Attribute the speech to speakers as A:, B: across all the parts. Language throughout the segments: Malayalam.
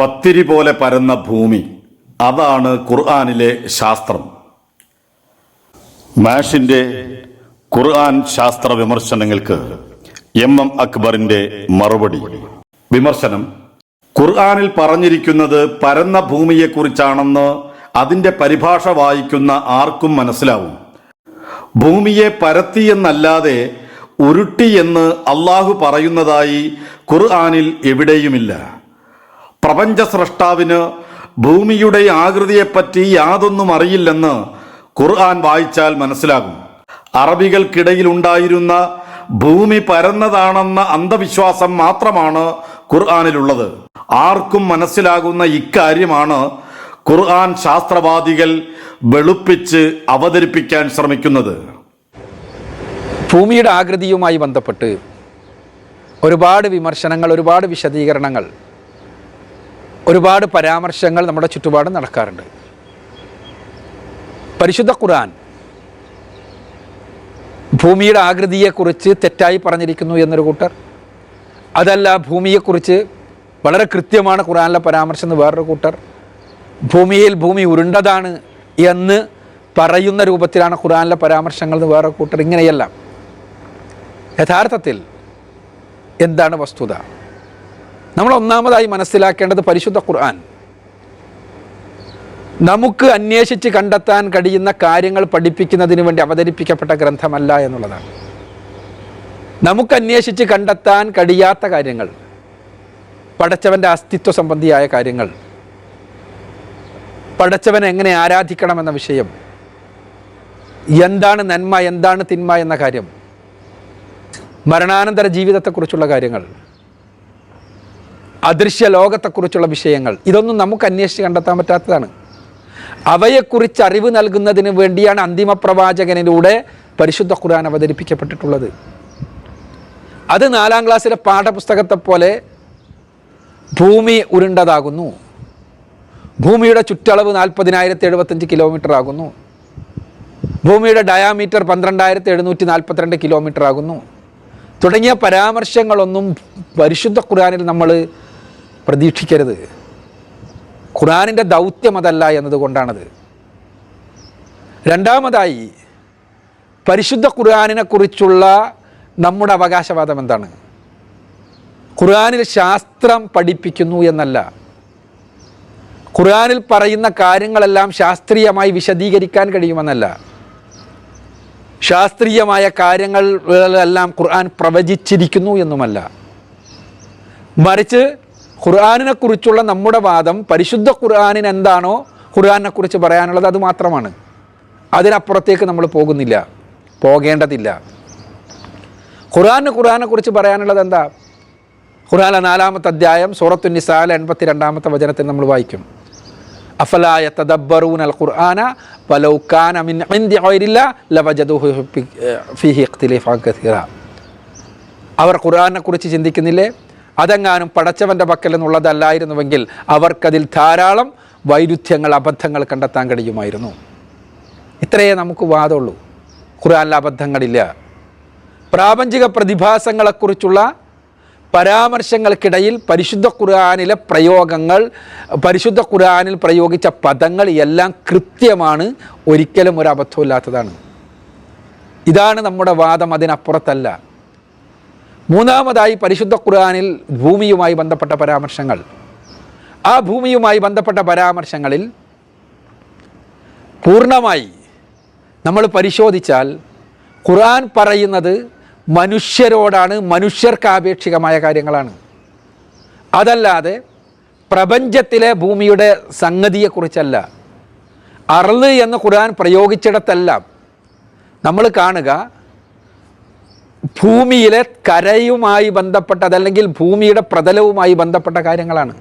A: പത്തിരി പോലെ പരന്ന ഭൂമി. അതാണ് ഖുർആാനിലെ ശാസ്ത്രം. മാഷിന്റെ ഖുർആൻ ശാസ്ത്ര വിമർശനങ്ങൾക്ക് എം എം അക്ബറിന്റെ മറുപടി. വിമർശനം ഖുർആാനിൽ പറഞ്ഞിരിക്കുന്നത് പരന്ന ഭൂമിയെക്കുറിച്ചാണെന്ന് അതിന്റെ പരിഭാഷ വായിക്കുന്ന ആർക്കും മനസ്സിലാവും. ഭൂമിയെ പരത്തി എന്നല്ലാതെ ഉരുട്ടി എന്ന് അള്ളാഹു പറയുന്നതായി ഖുർആാനിൽ എവിടെയുമില്ല. പ്രപഞ്ച സ്രഷ്ടാവിന് ഭൂമിയുടെ ആകൃതിയെപ്പറ്റി യാതൊന്നും അറിയില്ലെന്ന് ഖുർആൻ വായിച്ചാൽ മനസ്സിലാകും. അറബികൾക്കിടയിൽ ഉണ്ടായിരുന്ന ഭൂമി പരന്നതാണെന്ന അന്ധവിശ്വാസം മാത്രമാണ് ഖുർആാനിലുള്ളത്. ആർക്കും മനസ്സിലാകുന്ന ഇക്കാര്യമാണ് ഖുർആൻ ശാസ്ത്രവാദികൾ വെളുപ്പിച്ച് അവതരിപ്പിക്കാൻ ശ്രമിക്കുന്നത്.
B: ഭൂമിയുടെ ആകൃതിയുമായി ബന്ധപ്പെട്ട് ഒരുപാട് വിമർശനങ്ങൾ ഒരുപാട് വിശദീകരണങ്ങൾ ഒരുപാട് പരാമർശങ്ങൾ നമ്മുടെ ചുറ്റുപാടും നടക്കാറുണ്ട്. പരിശുദ്ധ ഖുർആൻ ഭൂമിയുടെ ആകൃതിയെക്കുറിച്ച് തെറ്റായി പറഞ്ഞിരിക്കുന്നു എന്നൊരു കൂട്ടർ. അതല്ല ഭൂമിയെക്കുറിച്ച് വളരെ കൃത്യമാണ് ഖുർആനിലെ പരാമർശം എന്ന് വേറൊരു കൂട്ടർ. ഭൂമിയിൽ ഭൂമി ഉരുണ്ടതാണ് എന്ന് പറയുന്ന രൂപത്തിലാണ് ഖുർആനിലെ പരാമർശങ്ങൾ എന്ന് വേറൊരു കൂട്ടർ. ഇങ്ങനെയെല്ലാം. യഥാർത്ഥത്തിൽ എന്താണ് വസ്തുത? നമ്മൾ ഒന്നാമതായി മനസ്സിലാക്കേണ്ടത് പരിശുദ്ധ ഖുർആൻ. നമുക്ക് അന്വേഷിച്ച് കണ്ടെത്താൻ കഴിയുന്ന കാര്യങ്ങൾ പഠിപ്പിക്കുന്നതിന് വേണ്ടി അവതരിപ്പിക്കപ്പെട്ട ഗ്രന്ഥമല്ല എന്നുള്ളതാണ്. നമുക്ക് അന്വേഷിച്ച് കണ്ടെത്താൻ കഴിയാത്ത കാര്യങ്ങൾ പടച്ചവന്റെ അസ്തിത്വ സംബന്ധിയായ കാര്യങ്ങൾ പടച്ചവനെ എങ്ങനെ ആരാധിക്കണമെന്ന വിഷയം എന്താണ് നന്മ എന്താണ് തിന്മ എന്ന കാര്യം മരണാനന്തര ജീവിതത്തെക്കുറിച്ചുള്ള കാര്യങ്ങൾ അദൃശ്യ ലോകത്തെക്കുറിച്ചുള്ള വിഷയങ്ങൾ. ഇതൊന്നും നമുക്ക് അന്വേഷിച്ച് കണ്ടെത്താൻ പറ്റാത്തതാണ്. അവയെക്കുറിച്ച് അറിവ് നൽകുന്നതിന് വേണ്ടിയാണ് അന്തിമ പ്രവാചകനിലൂടെ പരിശുദ്ധ ഖുർആൻ അവതരിപ്പിക്കപ്പെട്ടിട്ടുള്ളത്. അത് നാലാം ക്ലാസ്സിലെ പാഠപുസ്തകത്തെ പോലെ ഭൂമി ഉരുണ്ടതാകുന്നു. ഭൂമിയുടെ ചുറ്റളവ് നാൽപ്പതിനായിരത്തി എഴുപത്തഞ്ച് കിലോമീറ്റർ ആകുന്നു. ഭൂമിയുടെ ഡയാമീറ്റർ പന്ത്രണ്ടായിരത്തി എഴുന്നൂറ്റി നാൽപ്പത്തിരണ്ട് കിലോമീറ്റർ ആകുന്നു. തുടങ്ങിയ പരാമർശങ്ങളൊന്നും പരിശുദ്ധ ഖുർആനിൽ നമ്മൾ പ്രതീക്ഷിക്കരുത്. ഖുറാനിന്റെ ദൗത്യം അതല്ല എന്നതുകൊണ്ടാണത്. രണ്ടാമതായി പരിശുദ്ധ ഖുർആാനിനെക്കുറിച്ചുള്ള നമ്മുടെ അവകാശവാദം എന്താണ്? ഖുർആാനിൽ ശാസ്ത്രം പഠിപ്പിക്കുന്നു എന്നല്ല. ഖുർആാനിൽ പറയുന്ന കാര്യങ്ങളെല്ലാം ശാസ്ത്രീയമായി വിശദീകരിക്കാൻ കഴിയുമെന്നല്ല. ശാസ്ത്രീയമായ കാര്യങ്ങളെല്ലാം ഖുർആൻ പ്രവചിച്ചിരിക്കുന്നു എന്നുമല്ല. മറിച്ച് ഖുർആാനിനെ കുറിച്ചുള്ള നമ്മുടെ വാദം പരിശുദ്ധ ഖുർആാനിന് എന്താണോ ഖുർആാനിനെ കുറിച്ച് പറയാനുള്ളത് അത് മാത്രമാണ്. അതിനപ്പുറത്തേക്ക് നമ്മൾ പോകുന്നില്ല പോകേണ്ടതില്ല. ഖുർആാന് ഖുർആനെ കുറിച്ച് പറയാനുള്ളത് എന്താ? ഖുർആാനിലെ നാലാമത്തെ അധ്യായം സൂറത്തു നിസാല എൺപത്തി രണ്ടാമത്തെ വചനത്തിൽ നമ്മൾ വായിക്കും. അഫലായ തദബ്ബറൂൻ അൽ ഖുർആന വലൗ കാന മിൻ ഗൈരില്ല ലവജദുഹു ഫീഹി കസീറ. അവർ ഖുർആനെ കുറിച്ച് ചിന്തിക്കുന്നില്ലേ? അതെങ്ങാനും പടച്ചവന്റെ പക്കൽ നിന്നുള്ളതല്ലായിരുന്നുവെങ്കിൽ അവർക്കതിൽ ധാരാളം വൈരുദ്ധ്യങ്ങൾ അബദ്ധങ്ങൾ കണ്ടെത്താൻ കഴിയുമായിരുന്നു. ഇത്രയേ നമുക്ക് വാദമുള്ളൂ. ഖുർആനിൽ അബദ്ധങ്ങളില്ല. പ്രാപഞ്ചിക പ്രതിഭാസങ്ങളെക്കുറിച്ചുള്ള പരാമർശങ്ങൾക്കിടയിൽ പരിശുദ്ധ ഖുർആാനിലെ പ്രയോഗങ്ങൾ പരിശുദ്ധ ഖുർആാനിൽ പ്രയോഗിച്ച പദങ്ങൾ എല്ലാം കൃത്യമാണ് ഒരിക്കലും ഒരു അബദ്ധമില്ലാത്തതാണ് ഇതാണ് നമ്മുടെ വാദം അതിനപ്പുറത്തല്ല. മൂന്നാമതായി പരിശുദ്ധ ഖുർആാനിൽ ഭൂമിയുമായി ബന്ധപ്പെട്ട പരാമർശങ്ങൾ. ആ ഭൂമിയുമായി ബന്ധപ്പെട്ട പരാമർശങ്ങളിൽ പൂർണമായി നമ്മൾ പരിശോധിച്ചാൽ ഖുർആൻ പറയുന്നത് മനുഷ്യരോടാണ് മനുഷ്യർക്ക് ആപേക്ഷികമായ കാര്യങ്ങളാണ്. അതല്ലാതെ പ്രപഞ്ചത്തിലെ ഭൂമിയുടെ സംഗതിയെക്കുറിച്ചല്ല. അറൾ എന്ന് ഖുർആൻ പ്രയോഗിച്ചിടത്തെല്ലാം നമ്മൾ കാണുക ഭൂമിയിലെ കരയുമായി ബന്ധപ്പെട്ട അതല്ലെങ്കിൽ ഭൂമിയുടെ പ്രതലവുമായി ബന്ധപ്പെട്ട കാര്യങ്ങളാണ്.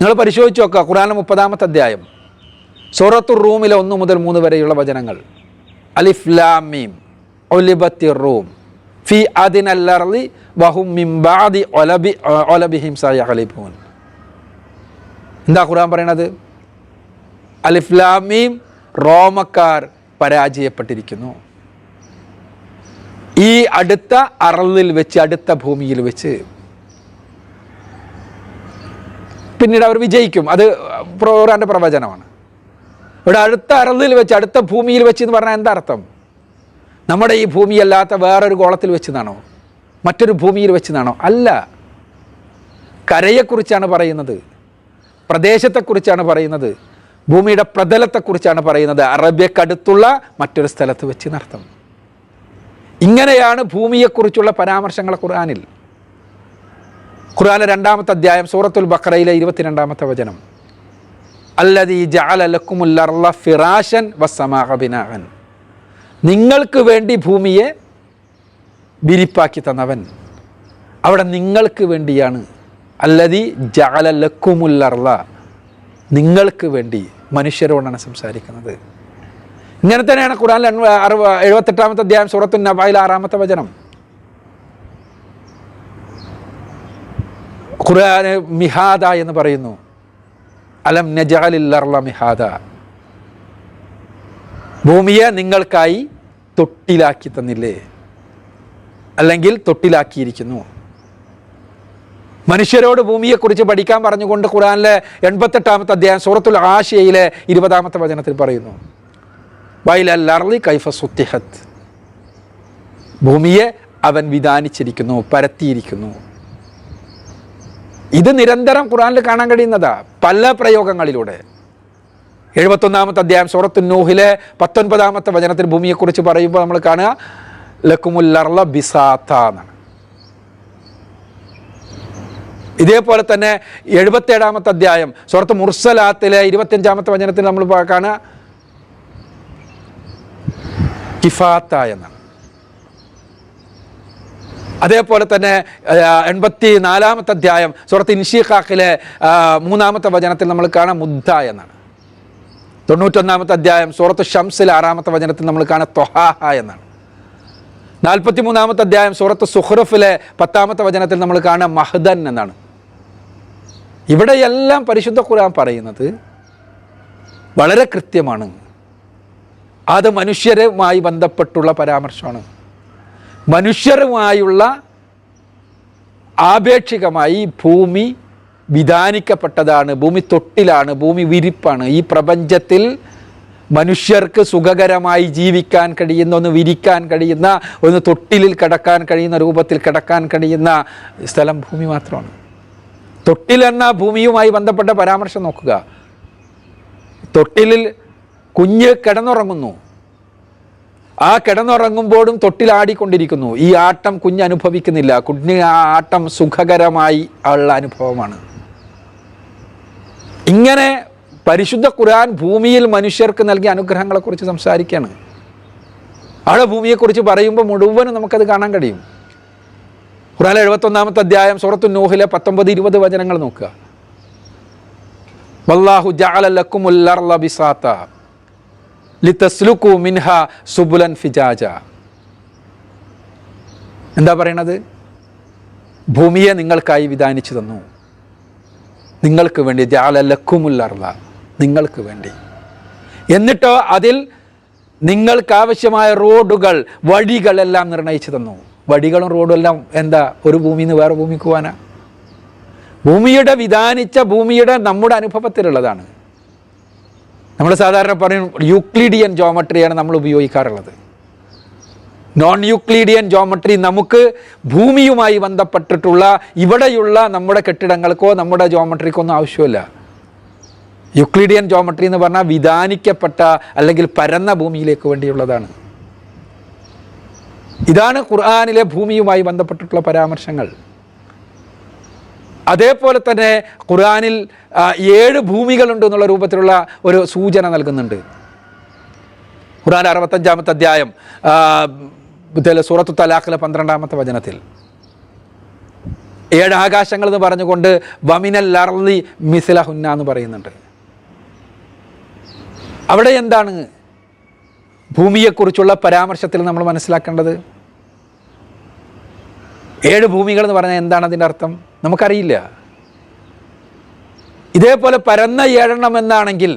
B: നിങ്ങൾ പരിശോധിച്ച് നോക്കുക ഖുറാൻ മുപ്പതാമത്തെ അധ്യായം സൂറത്തു റൂമിലെ ഒന്ന് മുതൽ മൂന്ന് വരെയുള്ള വചനങ്ങൾ. അലിഫ്ലാമീം ഒലിബത്തി റൂം ഫി അതിനല്ലർലി ബഹും മിംബാദി ഒലബി ഒലബിഹിം സയഹലിഫൂൻ എന്താ ഖുറാൻ പറയണത്? അലിഫ്ലാമീം റോമക്കാർ പരാജയപ്പെട്ടിരിക്കുന്നു. ഈ അടുത്ത അറളിൽ വെച്ച് അടുത്ത ഭൂമിയിൽ വെച്ച് പിന്നീട് അവർ വിജയിക്കും. അത് പ്രോറാന്റെ പ്രവചനമാണ്. ഇവിടെ അടുത്ത അറളിൽ വെച്ച് അടുത്ത ഭൂമിയിൽ വെച്ച് എന്ന് പറഞ്ഞാൽ എന്താ അർത്ഥം? നമ്മുടെ ഈ ഭൂമിയല്ലാത്ത വേറൊരു ഗോളത്തിൽ വെച്ചെന്നാണോ? മറ്റൊരു ഭൂമിയിൽ വെച്ചെന്നാണോ? അല്ല. കരയെക്കുറിച്ചാണ് പറയുന്നത്. പ്രദേശത്തെക്കുറിച്ചാണ് പറയുന്നത്. ഭൂമിയുടെ പ്രതലത്തെക്കുറിച്ചാണ് പറയുന്നത്. അറബ്യക്കടുത്തുള്ള മറ്റൊരു സ്ഥലത്ത് വെച്ച് നർത്ഥം ഇങ്ങനെയാണ് ഭൂമിയെക്കുറിച്ചുള്ള പരാമർശങ്ങൾ ഖുർആാനിൽ. ഖുർആാനിലെ രണ്ടാമത്തെ അധ്യായം സൂറത്തുൽ ബഖറയിലെ ഇരുപത്തിരണ്ടാമത്തെ വചനം. വസ്സമാഅ ബിനാഅൻ. നിങ്ങൾക്ക് വേണ്ടി ഭൂമിയെ വിരിപ്പാക്കി തന്നവൻ. അവിടെ നിങ്ങൾക്ക് വേണ്ടിയാണ്. അല്ലതി അർള. നിങ്ങൾക്ക് വേണ്ടി മനുഷ്യരോടാണ് സംസാരിക്കുന്നത്. ഇങ്ങനെ തന്നെയാണ് ഖുർആൻ അറുപ എഴുപത്തെട്ടാമത്തെ അധ്യായം സൂറത്തു നബായിൽ ആറാമത്തെ വചനം. ഖുർആൻ മിഹാദ എന്ന് പറയുന്നു. അലം നജാലില്ലർല മിഹാദ. ഭൂമിയെ നിങ്ങൾക്കായി തൊട്ടിലാക്കി തന്നില്ലേ? അല്ലെങ്കിൽ തൊട്ടിലാക്കിയിരിക്കുന്നു. മനുഷ്യരോട് ഭൂമിയെക്കുറിച്ച് പഠിക്കാൻ പറഞ്ഞുകൊണ്ട് ഖുറാനിലെ എൺപത്തെട്ടാമത്തെ അധ്യായം സൂറത്തുൽ ആശയയിലെ ഇരുപതാമത്തെ വചനത്തിൽ പറയുന്നു. കൈഫ സുത്തിഹത്ത്. ഭൂമിയെ അവൻ വിധാനിച്ചിരിക്കുന്നു പരത്തിയിരിക്കുന്നു. ഇത് നിരന്തരം ഖുറാനിൽ കാണാൻ കഴിയുന്നതാ പല പ്രയോഗങ്ങളിലൂടെ. എഴുപത്തൊന്നാമത്തെ അധ്യായം സൂറത്തു നൂഹിലെ പത്തൊൻപതാമത്തെ വചനത്തിൽ ഭൂമിയെക്കുറിച്ച് പറയുമ്പോൾ നമ്മൾ കാണുക ലക്കുമുല്ലർല ബിസാത്ത എന്നാണ് ഇതേപോലെ തന്നെ എഴുപത്തേഴാമത്തെ അധ്യായം സൂറത്ത് മുർസലാത്തിലെ ഇരുപത്തിയഞ്ചാമത്തെ വചനത്തിൽ നമ്മൾ കാണുക കിഫാത്ത എന്നാണ് അതേപോലെ തന്നെ എൺപത്തി നാലാമത്തെ അധ്യായം സുഹൃത്ത് ഇൻഷിഖാഖിലെ മൂന്നാമത്തെ വചനത്തിൽ നമ്മൾ കാണാം മുദ്ദ എന്നാണ് തൊണ്ണൂറ്റൊന്നാമത്തെ അധ്യായം സൂറത്ത് ഷംസിലെ ആറാമത്തെ വചനത്തിൽ നമ്മൾ കാണാം തൊഹാഹ എന്നാണ് നാൽപ്പത്തി മൂന്നാമത്തെ അധ്യായം സൂറത്ത് സുഹ്റഫിലെ പത്താമത്തെ വചനത്തിൽ നമ്മൾ കാണാം മഹ്ദൻ എന്നാണ്. ഇവിടെയെല്ലാം പരിശുദ്ധ ഖുർആൻ പറയുന്നത് വളരെ കൃത്യമാണ്. അത് മനുഷ്യരുമായി ബന്ധപ്പെട്ടുള്ള പരാമർശമാണ്. മനുഷ്യരുമായുള്ള ആപേക്ഷികമായി ഭൂമി വിധാനിക്കപ്പെട്ടതാണ് ഭൂമി തൊട്ടിലാണ് ഭൂമി വിരിപ്പാണ്. ഈ പ്രപഞ്ചത്തിൽ മനുഷ്യർക്ക് സുഖകരമായി ജീവിക്കാൻ കഴിയുന്ന ഒന്ന് വിരിക്കാൻ കഴിയുന്ന ഒന്ന് തൊട്ടിലിൽ കിടക്കാൻ കഴിയുന്ന രൂപത്തിൽ കിടക്കാൻ കഴിയുന്ന സ്ഥലം ഭൂമി മാത്രമാണ്. തൊട്ടിലെന്ന ഭൂമിയുമായി ബന്ധപ്പെട്ട പരാമർശം നോക്കുക. തൊട്ടിലിൽ കുഞ്ഞ് കിടന്നുറങ്ങുന്നു. ആ കിടന്നുറങ്ങുമ്പോഴും തൊട്ടിലാടിക്കൊണ്ടിരിക്കുന്നു. ഈ ആട്ടം കുഞ്ഞ് അനുഭവിക്കുന്നില്ല കുഞ്ഞ് ആ ആട്ടം സുഖകരമായി ഉള്ള അനുഭവമാണ്. ഇങ്ങനെ പരിശുദ്ധ ഖുർആൻ ഭൂമിയിൽ മനുഷ്യർക്ക് നൽകിയ അനുഗ്രഹങ്ങളെക്കുറിച്ച് സംസാരിക്കുകയാണ്. അവിടെ ഭൂമിയെക്കുറിച്ച് പറയുമ്പോൾ മുഴുവനും നമുക്കത് കാണാൻ കഴിയും. ഖുറാൻ എഴുപത്തൊന്നാമത്തെ അധ്യായം സൂറത്തു നൂഹിലെ പത്തൊമ്പത് ഇരുപത് വചനങ്ങൾ നോക്കുക. വല്ലാഹു ലക്കുമുൽ ലിതസ്ലുക്കു മിൻഹ സുബുലൻ ഫിജാജ. എന്താ പറയണത്? ഭൂമിയെ നിങ്ങൾക്കായി വിധാനിച്ചു തന്നു. നിങ്ങൾക്ക് വേണ്ടി അർള നിങ്ങൾക്ക് വേണ്ടി. എന്നിട്ടോ അതിൽ നിങ്ങൾക്ക് ആവശ്യമായ റോഡുകൾ വഴികളെല്ലാം നിർണയിച്ചു തന്നു. വഴികളും റോഡും എല്ലാം എന്താ ഒരു ഭൂമിയിൽ നിന്ന് വേറെ ഭൂമിക്ക് പോകാനാ ഭൂമിയുടെ വിധാനിച്ച ഭൂമിയുടെ നമ്മുടെ അനുഭവത്തിലുള്ളതാണ്. നമ്മൾ സാധാരണ പറയും യൂക്ലിഡിയൻ ജോമട്രിയാണ് നമ്മൾ ഉപയോഗിക്കാറുള്ളത്. നോൺ യൂക്ലിഡിയൻ ജോമട്രി നമുക്ക് ഭൂമിയുമായി ബന്ധപ്പെട്ടിട്ടുള്ള ഇവിടെയുള്ള നമ്മുടെ കെട്ടിടങ്ങൾക്കോ നമ്മുടെ ജോമട്രിക്കോ ഒന്നും ആവശ്യമില്ല. യുക്ലിഡിയൻ ജോമട്രി എന്ന് പറഞ്ഞാൽ വിധാനിക്കപ്പെട്ട അല്ലെങ്കിൽ പരന്ന ഭൂമിയിലേക്ക് വേണ്ടിയുള്ളതാണ്. ഇതാണ് ഖുർആാനിലെ ഭൂമിയുമായി ബന്ധപ്പെട്ടിട്ടുള്ള പരാമർശങ്ങൾ. അതേപോലെ തന്നെ ഖുർആാനിൽ ഏഴ് ഭൂമികളുണ്ട് എന്നുള്ള രൂപത്തിലുള്ള ഒരു സൂചന നൽകുന്നുണ്ട്. ഖുർആൻ അറുപത്തഞ്ചാമത്തെ അധ്യായം സൂറത്തു തലാഖിലെ പന്ത്രണ്ടാമത്തെ വചനത്തിൽ. ഏഴ് ആകാശങ്ങൾ എന്ന് പറഞ്ഞുകൊണ്ട് വമിനൽ അർലി മിസിലഹുന്ന എന്ന് പറയുന്നുണ്ട്. അവിടെ എന്താണ് ഭൂമിയെക്കുറിച്ചുള്ള പരാമർശത്തിൽ നമ്മൾ മനസ്സിലാക്കേണ്ടത്? ഏഴ് ഭൂമികൾ എന്ന് പറഞ്ഞാൽ എന്താണ് അതിന്റെ അർത്ഥം? നമുക്കറിയില്ല. ഇതേപോലെ പരന്ന ഏഴെണ്ണം എന്നാണെങ്കിൽ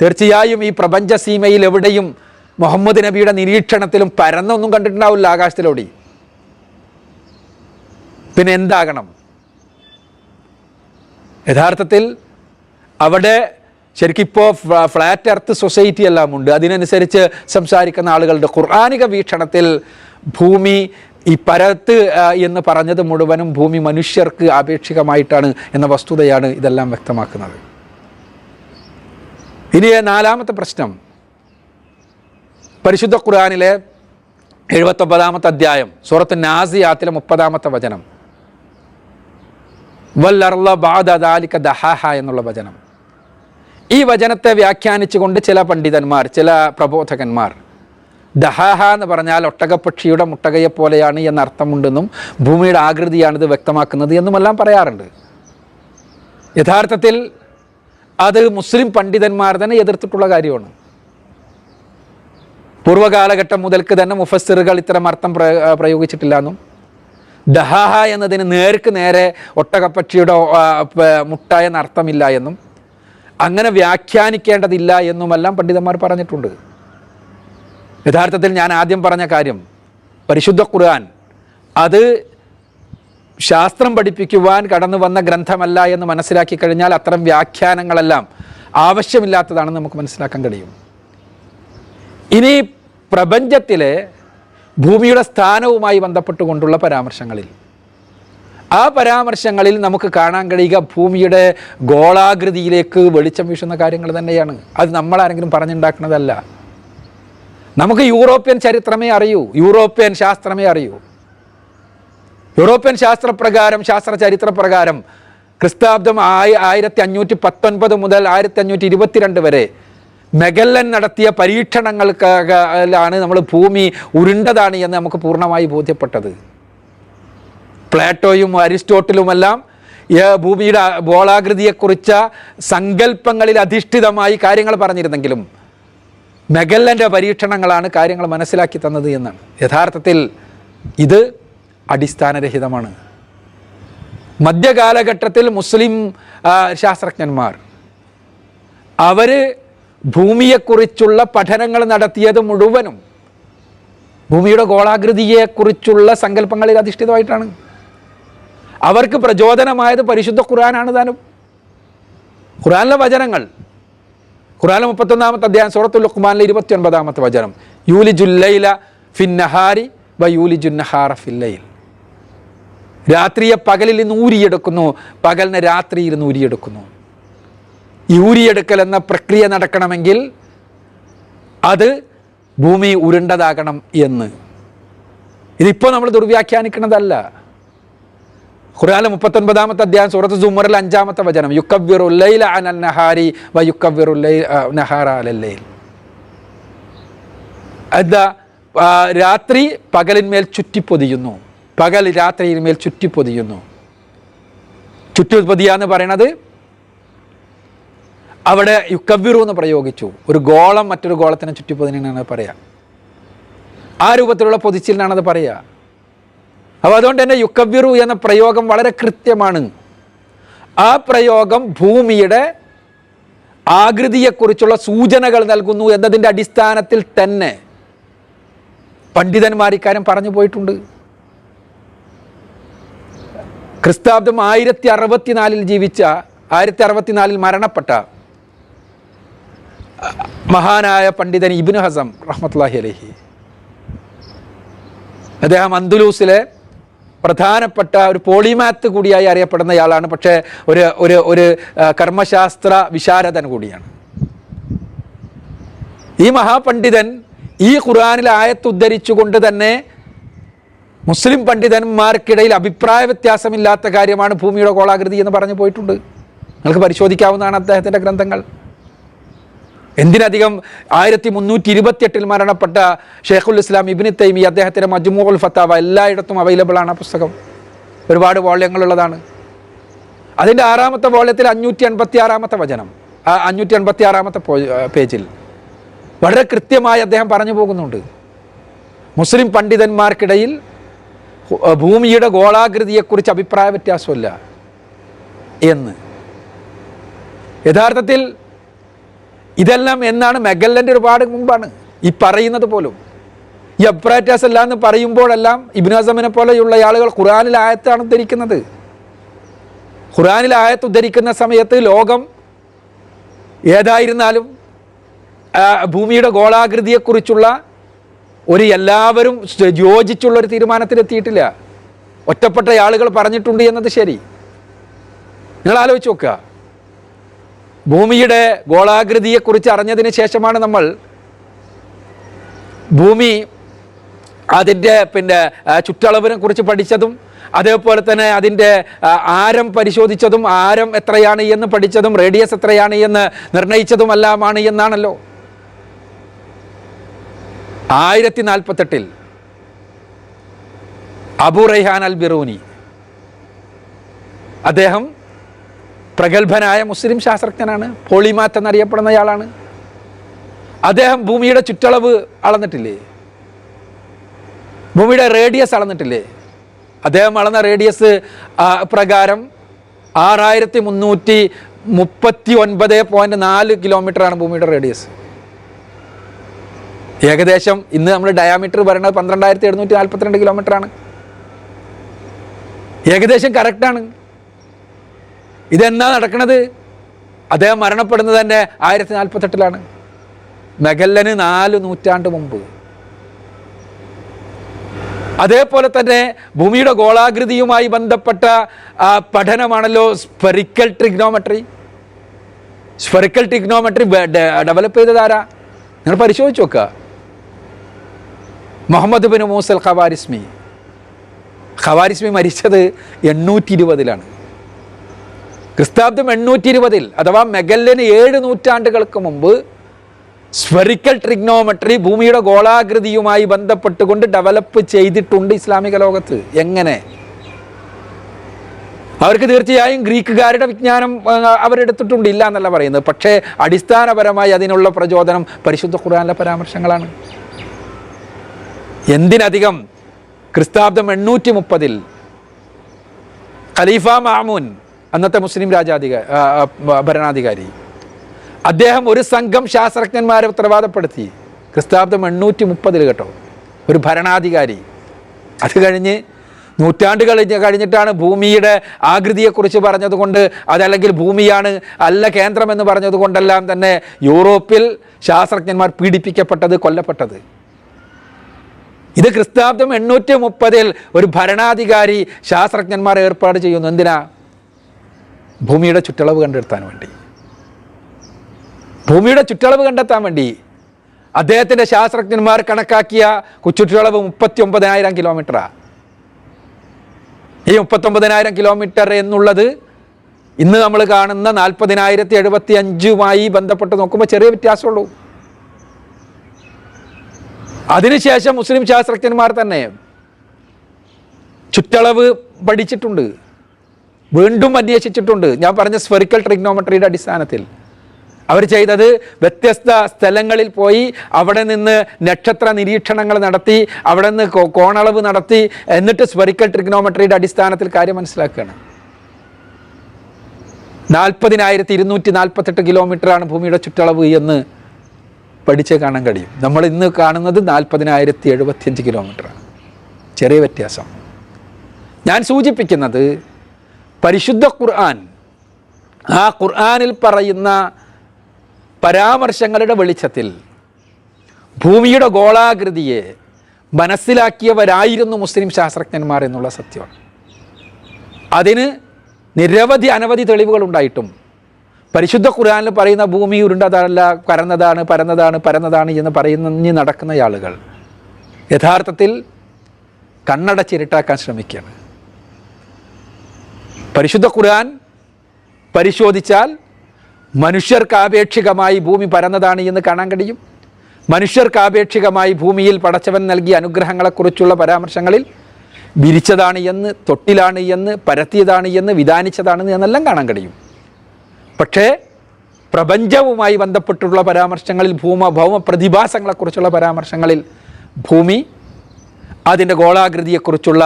B: തീർച്ചയായും ഈ പ്രപഞ്ച സീമയിൽ എവിടെയും മുഹമ്മദ് നബിയുടെ നിരീക്ഷണത്തിലും പരന്നൊന്നും കണ്ടിട്ടുണ്ടാവില്ല ആകാശത്തിലോടി. പിന്നെ എന്താകണം? യഥാർത്ഥത്തിൽ അവിടെ ശരിക്കിപ്പോൾ ഫ്ലാറ്റ് എർത്ത് സൊസൈറ്റി എല്ലാം ഉണ്ട്. അതിനനുസരിച്ച് സംസാരിക്കുന്ന ആളുകളുടെ ഖുർആാനിക വീക്ഷണത്തിൽ ഭൂമി ഈ പരത്ത് എന്ന് പറഞ്ഞത് മുഴുവനും ഭൂമി മനുഷ്യർക്ക് ആപേക്ഷികമായിട്ടാണ് എന്ന വസ്തുതയാണ് ഇതെല്ലാം വ്യക്തമാക്കുന്നത്. ഇനി നാലാമത്തെ പ്രശ്നം. പരിശുദ്ധ ഖുർആാനിലെ എഴുപത്തൊമ്പതാമത്തെ അധ്യായം സൂറത്ത് നാസിയാത്തിലെ മുപ്പതാമത്തെ വചനം. വല്ലർല ബാദാലിക ദഹാഹ എന്നുള്ള വചനം. ഈ വചനത്തെ വ്യാഖ്യാനിച്ചുകൊണ്ട് ചില പണ്ഡിതന്മാർ ചില പ്രബോധകന്മാർ ദഹാഹ എന്ന് പറഞ്ഞാൽ ഒട്ടകപ്പക്ഷിയുടെ മുട്ടകയെ പോലെയാണ് എന്ന അർത്ഥമുണ്ടെന്നും ഭൂമിയുടെ ആകൃതിയാണിത് വ്യക്തമാക്കുന്നത് എന്നുമെല്ലാം പറയാറുണ്ട്. യഥാർത്ഥത്തിൽ അത് മുസ്ലിം പണ്ഡിതന്മാർ തന്നെ എതിർത്തിട്ടുള്ള കാര്യമാണ്. പൂർവകാലഘട്ടം മുതൽക്ക് തന്നെ മുഫസ്സിറുകൾ ഇത്തരം അർത്ഥം പ്രയ- പ്രയോഗിച്ചിട്ടില്ല എന്നും ദഹാഹ എന്നതിന് നേർക്ക് നേരെ ഒട്ടകപ്പക്ഷിയുടെ മുട്ട എന്ന അർത്ഥമില്ല എന്നും അങ്ങനെ വ്യാഖ്യാനിക്കേണ്ടതില്ല എന്നുമെല്ലാം പണ്ഡിതന്മാർ പറഞ്ഞിട്ടുണ്ട്. യഥാർത്ഥത്തിൽ ഞാൻ ആദ്യം പറഞ്ഞ കാര്യം പരിശുദ്ധ ഖുർആൻ അത് ശാസ്ത്രം പഠിപ്പിക്കുവാൻ കടന്നു വന്ന ഗ്രന്ഥമല്ല എന്ന് മനസ്സിലാക്കി കഴിഞ്ഞാൽ അത്തരം വ്യാഖ്യാനങ്ങളെല്ലാം ആവശ്യമില്ലാത്തതാണെന്ന് നമുക്ക് മനസ്സിലാക്കാൻ കഴിയും. ഇനി പ്രപഞ്ചത്തിലെ ഭൂമിയുടെ സ്ഥാനവുമായി ബന്ധപ്പെട്ടുകൊണ്ടുള്ള പരാമർശങ്ങളിൽ. ആ പരാമർശങ്ങളിൽ നമുക്ക് കാണാൻ കഴിയുക ഭൂമിയുടെ ഗോളാകൃതിയിലേക്ക് വെളിച്ചം വീശുന്ന കാര്യങ്ങൾ തന്നെയാണ്. അത് നമ്മളാരെങ്കിലും പറഞ്ഞുണ്ടാക്കുന്നതല്ല. നമുക്ക് യൂറോപ്യൻ ചരിത്രമേ അറിയൂ യൂറോപ്യൻ ശാസ്ത്രമേ അറിയൂ. യൂറോപ്യൻ ശാസ്ത്രപ്രകാരം ശാസ്ത്ര ചരിത്രപ്രകാരം ക്രിസ്താബ്ദം ആയി ആയിരത്തി അഞ്ഞൂറ്റി പത്തൊൻപത് മുതൽ ആയിരത്തി അഞ്ഞൂറ്റി ഇരുപത്തിരണ്ട് വരെ മെഗല്ലൻ നടത്തിയ പരീക്ഷണങ്ങൾക്കാണ് നമ്മൾ ഭൂമി ഉരുണ്ടതാണ് എന്ന് നമുക്ക് പൂർണമായി ബോധ്യപ്പെട്ടത്. പ്ലാറ്റോയും അരിസ്റ്റോട്ടിലുമെല്ലാം ഭൂമിയുടെ ഗോളാകൃതിയെക്കുറിച്ച സങ്കല്പങ്ങളിൽ അധിഷ്ഠിതമായി കാര്യങ്ങൾ പറഞ്ഞിരുന്നെങ്കിലും മെഗല്ലന്റെ പരീക്ഷണങ്ങളാണ് കാര്യങ്ങൾ മനസ്സിലാക്കി തന്നത് എന്നാണ്. യഥാർത്ഥത്തിൽ ഇത് അടിസ്ഥാനരഹിതമാണ്. മധ്യകാലഘട്ടത്തിൽ മുസ്ലിം ശാസ്ത്രജ്ഞന്മാർ അവർ ഭൂമിയെക്കുറിച്ചുള്ള പഠനങ്ങൾ നടത്തിയത് മുഴുവനും ഭൂമിയുടെ ഗോളാകൃതിയെക്കുറിച്ചുള്ള സങ്കല്പങ്ങളിൽ അധിഷ്ഠിതമായിട്ടാണ്. അവർക്ക് പ്രചോദനമായത് പരിശുദ്ധ ഖുറാനാണ് താനും. ഖുറാനിലെ വചനങ്ങൾ ഖുർആനിലെ മുപ്പത്തൊന്നാമത്തെ അധ്യായം സൂറത്തുൽ ലുഖ്മാനിലെ ഇരുപത്തി ഒൻപതാമത്തെ വചനം. യൂലി ജുല്ലൈല ഫിന്നഹാരി നഹാരി വ യൂലി ജുന്നഹാറ ഫില്ലയിൽ രാത്രിയെ പകലിൽ നിന്ന് ഊരിയെടുക്കുന്നു പകലിനെ രാത്രിയിൽ നിന്ന് ഊരിയെടുക്കുന്നു. ഈ ഊരിയെടുക്കൽ എന്ന പ്രക്രിയ നടക്കണമെങ്കിൽ അത് ഭൂമി ഉരുണ്ടതാകണം എന്ന്. ഇതിപ്പോൾ നമ്മൾ ദുർവ്യാഖ്യാനിക്കുന്നതല്ല. ഖുർആാനിലെ മുപ്പത്തൊൻപതാമത്തെ അധ്യായം സൂറത്ത് സുമറിൽ അഞ്ചാമത്തെ വചനം. യുക്കവ്യറുല്ലൈൽ അനൽ നഹാരി വ യുക്കവ്യറുല്ലൈൽ നഹാറ അലല്ലൈൽ എന്താ രാത്രി പകലിന്മേൽ ചുറ്റിപ്പൊതിയുന്നു. പകൽ രാത്രിയിന്മേൽ ചുറ്റിപ്പൊതിയുന്നു. ചുറ്റിപ്പൊതിയ എന്ന് പറയണത് അവിടെ യുക്കവ്യറു എന്ന് പ്രയോഗിച്ചു. ഒരു ഗോളം മറ്റൊരു ഗോളത്തിനെ ചുറ്റിപ്പൊതിനാണ് പറയുക. ആ രൂപത്തിലുള്ള പൊതിച്ചിലിനാണത് പറയുക. അപ്പോൾ അതുകൊണ്ട് തന്നെ യുക്കവ്വിറു എന്ന പ്രയോഗം വളരെ കൃത്യമാണ്. ആ പ്രയോഗം ഭൂമിയുടെ ആകൃതിയെക്കുറിച്ചുള്ള സൂചനകൾ നൽകുന്നു എന്നതിന്റെ അടിസ്ഥാനത്തിൽ തന്നെ പണ്ഡിതന്മാർ ഇക്കാര്യം പറഞ്ഞു പോയിട്ടുണ്ട്. ക്രിസ്താബ്ദം ആയിരത്തി അറുപത്തിനാലിൽ ജീവിച്ച ആയിരത്തി അറുപത്തിനാലിൽ മരണപ്പെട്ട മഹാനായ പണ്ഡിതൻ ഇബിനു ഹസം റഹ്മത്ത് അലഹി. അദ്ദേഹം അന്തുലൂസിലെ പ്രധാനപ്പെട്ട ഒരു പോളിമാത്ത് കൂടിയായി അറിയപ്പെടുന്നയാളാണ് പക്ഷേ ഒരു ഒരു ഒരു കർമ്മശാസ്ത്ര വിശാരദൻ കൂടിയാണ്. ഈ മഹാപണ്ഡിതൻ ഈ ഖുർആാനിൽ ആയത്തുദ്ധരിച്ചുകൊണ്ട് തന്നെ മുസ്ലിം പണ്ഡിതന്മാർക്കിടയിൽ അഭിപ്രായ വ്യത്യാസമില്ലാത്ത കാര്യമാണ് ഭൂമിയുടെ ഗോളാകൃതി എന്ന് പറഞ്ഞു പോയിട്ടുണ്ട്. നിങ്ങൾക്ക് പരിശോധിക്കാവുന്നതാണ് അദ്ദേഹത്തിന്റെ ഗ്രന്ഥങ്ങൾ. എന്തിനധികം ആയിരത്തി മുന്നൂറ്റി ഇരുപത്തിയെട്ടിൽ മരണപ്പെട്ട ഷെയ്ഖുൽ ഇസ്ലാം ഇബിനി തൈമി അദ്ദേഹത്തിന്റെ മജ്മുൽ ഫത്താവ എല്ലായിടത്തും അവൈലബിൾ ആണ് ആ പുസ്തകം. ഒരുപാട് വോള്യങ്ങളുള്ളതാണ്. അതിന്റെ ആറാമത്തെ വോള്യത്തിൽ അഞ്ഞൂറ്റി അൻപത്തി ആറാമത്തെ വചനം. ആ അഞ്ഞൂറ്റി അൻപത്തി ആറാമത്തെ പേജിൽ. വളരെ കൃത്യമായി അദ്ദേഹം പറഞ്ഞു പോകുന്നുണ്ട്. മുസ്ലിം പണ്ഡിതന്മാർക്കിടയിൽ ഭൂമിയുടെ ഗോളാകൃതിയെക്കുറിച്ച് അഭിപ്രായ വ്യത്യാസമില്ല എന്ന്. യഥാർത്ഥത്തിൽ ഇതെല്ലാം എന്നാണ് മെഗല്ലന്റെ ഒരുപാട് മുമ്പാണ്. ഈ പറയുന്നത് പോലും. ഈ അപ്രാറ്റാസ് അല്ല എന്ന് പറയുമ്പോഴെല്ലാം ഇബിൻ അസമിനെ പോലെയുള്ള ആളുകൾ ഖുറാനിൽ ആയത്താണ് ഉദ്ധരിക്കുന്നത്. ഖുറാനിൽ ആയത്ത് ഉദ്ധരിക്കുന്ന സമയത്ത് ലോകം ഏതായിരുന്നാലും ഭൂമിയുടെ ഗോളാകൃതിയെക്കുറിച്ചുള്ള ഒരു എല്ലാവരും യോജിച്ചുള്ള ഒരു തീരുമാനത്തിലെത്തിയിട്ടില്ല. ഒറ്റപ്പെട്ട ആളുകൾ പറഞ്ഞിട്ടുണ്ട് എന്നത് ശരി. നിങ്ങൾ ആലോചിച്ച് നോക്കുക. ഭൂമിയുടെ ഗോളാകൃതിയെക്കുറിച്ച് അറിഞ്ഞതിന് ശേഷമാണ് നമ്മൾ ഭൂമി അതിന്റെ പിന്നെ ചുറ്റളവിനെ കുറിച്ച് പഠിച്ചതും അതേപോലെ തന്നെ അതിന്റെ ആരം പരിശോധിച്ചതും ആരം എത്രയാണ് എന്ന് പഠിച്ചതും റേഡിയസ് എത്രയാണ് എന്ന് നിർണയിച്ചതുമെല്ലാമാണ് എന്നാണല്ലോ. ആയിരത്തി നാൽപ്പത്തെട്ടിൽ അബു റൈഹാൻ അൽ ബിറൂനി അദ്ദേഹം പ്രഗത്ഭനായ മുസ്ലിം ശാസ്ത്രജ്ഞനാണ്. പോളിമാത്ത് എന്നറിയപ്പെടുന്നയാളാണ് അദ്ദേഹം ഭൂമിയുടെ ചുറ്റളവ് അളന്നിട്ടില്ലേ? ഭൂമിയുടെ റേഡിയസ് അളന്നിട്ടില്ലേ? അദ്ദേഹം അളന്ന റേഡിയസ് പ്രകാരം ആറായിരത്തി മുന്നൂറ്റി മുപ്പത്തി ഒൻപത് പോയിന്റ് നാല് കിലോമീറ്ററാണ് ഭൂമിയുടെ റേഡിയസ് ഏകദേശം ഇന്ന് നമ്മൾ ഡയാമീറ്റർ പറയുന്നത് പന്ത്രണ്ടായിരത്തി എഴുന്നൂറ്റി നാൽപ്പത്തിരണ്ട് കിലോമീറ്ററാണ്. ഏകദേശം കറക്റ്റാണ് ഇതെന്നാ നടക്കുന്നത് അദ്ദേഹം മരണപ്പെടുന്നത് തന്നെ ആയിരത്തി നാൽപ്പത്തെട്ടിലാണ് മെഗല്ലന് നാല് നൂറ്റാണ്ട് മുമ്പ്. അതേപോലെ തന്നെ ഭൂമിയുടെ ഗോളാകൃതിയുമായി ബന്ധപ്പെട്ട പഠനമാണല്ലോ spherical trigonometry. Spherical trigonometry develop ചെയ്തതാരാ നിങ്ങൾ പരിശോധിച്ച് നോക്കുക. മുഹമ്മദ് ബിൻ മൂസൽ ഖവാരിസ്മി. ഖവാരിസ്മി മരിച്ചത് എണ്ണൂറ്റി ഇരുപതിലാണ് ക്രിസ്താബ്ദം എണ്ണൂറ്റി ഇരുപതിൽ അഥവാ മെഗല്ലിന് ഏഴ് നൂറ്റാണ്ടുകൾക്ക് മുമ്പ് സ്ഫെറിക്കൽ ട്രിഗ്നോമെട്രി ഭൂമിയുടെ ഗോളാകൃതിയുമായി ബന്ധപ്പെട്ടുകൊണ്ട് ഡെവലപ്പ് ചെയ്തിട്ടുണ്ട് ഇസ്ലാമിക ലോകത്ത്. എങ്ങനെ? അവർക്ക് തീർച്ചയായും ഗ്രീക്കുകാരുടെ വിജ്ഞാനം അവരെടുത്തിട്ടുണ്ട് ഇല്ല എന്നല്ല പറയുന്നത്. പക്ഷേ അടിസ്ഥാനപരമായി അതിനുള്ള പ്രചോദനം പരിശുദ്ധ ഖുർആാനിലെ പരാമർശങ്ങളാണ്. എന്തിനധികം ക്രിസ്താബ്ദം എണ്ണൂറ്റി മുപ്പതിൽ ഖലീഫ മാമൂൻ അന്നത്തെ മുസ്ലിം രാജാധിക ആ, ആ, ഭരണാധികാരി. അദ്ദേഹം ഒരു സംഘം ശാസ്ത്രജ്ഞന്മാരെ ഉത്തരവാദപ്പെടുത്തി. ക്രിസ്താബ്ദം എണ്ണൂറ്റി മുപ്പതിൽ കേട്ടോ ഒരു ഭരണാധികാരി. അത് കഴിഞ്ഞ് നൂറ്റാണ്ടുകൾ കഴിഞ്ഞ് കഴിഞ്ഞിട്ടാണ് ഭൂമിയുടെ ആകൃതിയെക്കുറിച്ച് പറഞ്ഞതുകൊണ്ട് അതല്ലെങ്കിൽ ഭൂമിയാണ് അല്ല കേന്ദ്രമെന്ന് പറഞ്ഞതുകൊണ്ടെല്ലാം തന്നെ യൂറോപ്പിൽ ശാസ്ത്രജ്ഞന്മാർ പീഡിപ്പിക്കപ്പെട്ടത് കൊല്ലപ്പെട്ടത്. ഇത് ക്രിസ്താബ്ദം എണ്ണൂറ്റി മുപ്പതിൽ ഒരു ഭരണാധികാരി ശാസ്ത്രജ്ഞന്മാർ ഏർപ്പാട് ചെയ്യുന്നു. എന്തിനാ? ഭൂമിയുടെ ചുറ്റളവ് കണ്ടെടുത്താൻ വേണ്ടി. ഭൂമിയുടെ ചുറ്റളവ് കണ്ടെത്താൻ വേണ്ടി അദ്ദേഹത്തിന്റെ ശാസ്ത്രജ്ഞന്മാർ കണക്കാക്കിയ ചുറ്റളവ് മുപ്പത്തി ഒമ്പതിനായിരം കിലോമീറ്ററാണ് ഈ മുപ്പത്തൊമ്പതിനായിരം കിലോമീറ്റർ എന്നുള്ളത് ഇന്ന് നമ്മൾ കാണുന്ന നാൽപ്പതിനായിരത്തി എഴുപത്തി അഞ്ചുമായി ബന്ധപ്പെട്ട് നോക്കുമ്പോൾ ചെറിയ വ്യത്യാസമുള്ളൂ. അതിനുശേഷം മുസ്ലിം ശാസ്ത്രജ്ഞന്മാർ തന്നെ ചുറ്റളവ് പഠിച്ചിട്ടുണ്ട്. വീണ്ടും അന്വേഷിച്ചിട്ടുണ്ട്. ഞാൻ പറഞ്ഞ സ്ഫെറിക്കൽ ട്രിഗ്നോമെട്രിയുടെ അടിസ്ഥാനത്തിൽ. അവർ ചെയ്തത് വ്യത്യസ്ത സ്ഥലങ്ങളിൽ പോയി അവിടെ നിന്ന് നക്ഷത്ര നിരീക്ഷണങ്ങൾ നടത്തി അവിടെ നിന്ന് കോണളവ് നടത്തി എന്നിട്ട് സ്ഫെറിക്കൽ ട്രിഗ്നോമെട്രിയുടെ അടിസ്ഥാനത്തിൽ കാര്യം മനസ്സിലാക്കുകയാണ്. നാൽപ്പതിനായിരത്തി ഇരുന്നൂറ്റി നാൽപ്പത്തെട്ട് കിലോമീറ്ററാണ് ഭൂമിയുടെ ചുറ്റളവ് എന്ന് പഠിച്ച് കാണാൻ കഴിയും. നമ്മൾ ഇന്ന് കാണുന്നത് നാൽപ്പതിനായിരത്തി എഴുപത്തിയഞ്ച് കിലോമീറ്ററാണ്. ചെറിയ വ്യത്യാസം. ഞാൻ സൂചിപ്പിക്കുന്നത് പരിശുദ്ധ ഖുർആൻ ആ ഖുർആനിൽ പറയുന്ന പരാമർശങ്ങളുടെ വെളിച്ചത്തിൽ ഭൂമിയുടെ ഗോളാകൃതിയെ മനസ്സിലാക്കിയവരായിരുന്നു മുസ്ലിം ശാസ്ത്രജ്ഞന്മാർ എന്നുള്ള സത്യമാണ് അതിന് നിരവധി അനവധി തെളിവുകൾ ഉണ്ടായിട്ടും പരിശുദ്ധ ഖുർആാനിൽ പറയുന്ന ഭൂമി ഉരുണ്ടതല്ല പരന്നതാണ് പരന്നതാണ് പരന്നതാണ് എന്ന് പറയുന്ന നടക്കുന്ന ആളുകൾ യഥാർത്ഥത്തിൽ കണ്ണടച്ചിരുട്ടാക്കാൻ ശ്രമിക്കുകയാണ്. പരിശുദ്ധ ഖുർആൻ പരിശോധിച്ചാൽ മനുഷ്യർക്ക് ആപേക്ഷികമായി ഭൂമി പരന്നതാണ് എന്ന് കാണാൻ കഴിയും. മനുഷ്യർക്ക് ആപേക്ഷികമായി ഭൂമിയിൽ പടച്ചവൻ നൽകിയ അനുഗ്രഹങ്ങളെക്കുറിച്ചുള്ള പരാമർശങ്ങളിൽ വിരിച്ചതാണ് എന്ന് തൊട്ടിലാണ് എന്ന് പരത്തിയതാണ് എന്ന് വിധാനിച്ചതാണ് എന്നെല്ലാം കാണാൻ കഴിയും. പക്ഷേ പ്രപഞ്ചവുമായി ബന്ധപ്പെട്ടുള്ള പരാമർശങ്ങളിൽ ഭൂമ ഭൗമ പ്രതിഭാസങ്ങളെക്കുറിച്ചുള്ള പരാമർശങ്ങളിൽ ഭൂമി അതിന്റെ ഗോളാകൃതിയെക്കുറിച്ചുള്ള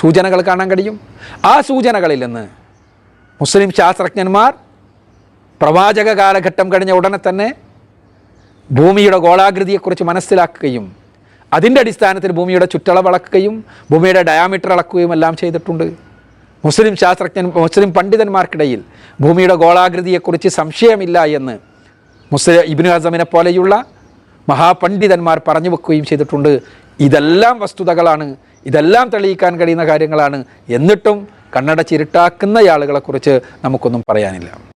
B: സൂചനകൾ കാണാൻ കഴിയും. ആ സൂചനകളിൽ നിന്ന് മുസ്ലിം ശാസ്ത്രജ്ഞന്മാർ പ്രവാചക കാലഘട്ടം കഴിഞ്ഞ ഉടനെ തന്നെ ഭൂമിയുടെ ഗോളാകൃതിയെക്കുറിച്ച് മനസ്സിലാക്കുകയും അതിന്റെ അടിസ്ഥാനത്തിൽ ഭൂമിയുടെ ചുറ്റളവ് അളക്കുകയും ഭൂമിയുടെ ഡയാമീറ്റർ അളക്കുകയും എല്ലാം ചെയ്തിട്ടുണ്ട്. മുസ്ലിം ശാസ്ത്രജ്ഞൻ മുസ്ലിം പണ്ഡിതന്മാർക്കിടയിൽ ഭൂമിയുടെ ഗോളാകൃതിയെക്കുറിച്ച് സംശയമില്ല എന്ന് മുസ്ലിം ഇബിനു അസമിനെ പോലെയുള്ള മഹാപണ്ഡിതന്മാർ പറഞ്ഞു വെക്കുകയും ചെയ്തിട്ടുണ്ട്. ഇതെല്ലാം വസ്തുതകളാണ്. ഇതെല്ലാം തെളിയിക്കാൻ കഴിയുന്ന കാര്യങ്ങളാണ്. എന്നിട്ടും കണ്ണട ചിരുട്ടാക്കുന്ന ആളുകളെക്കുറിച്ച് നമുക്കൊന്നും പറയാനില്ല.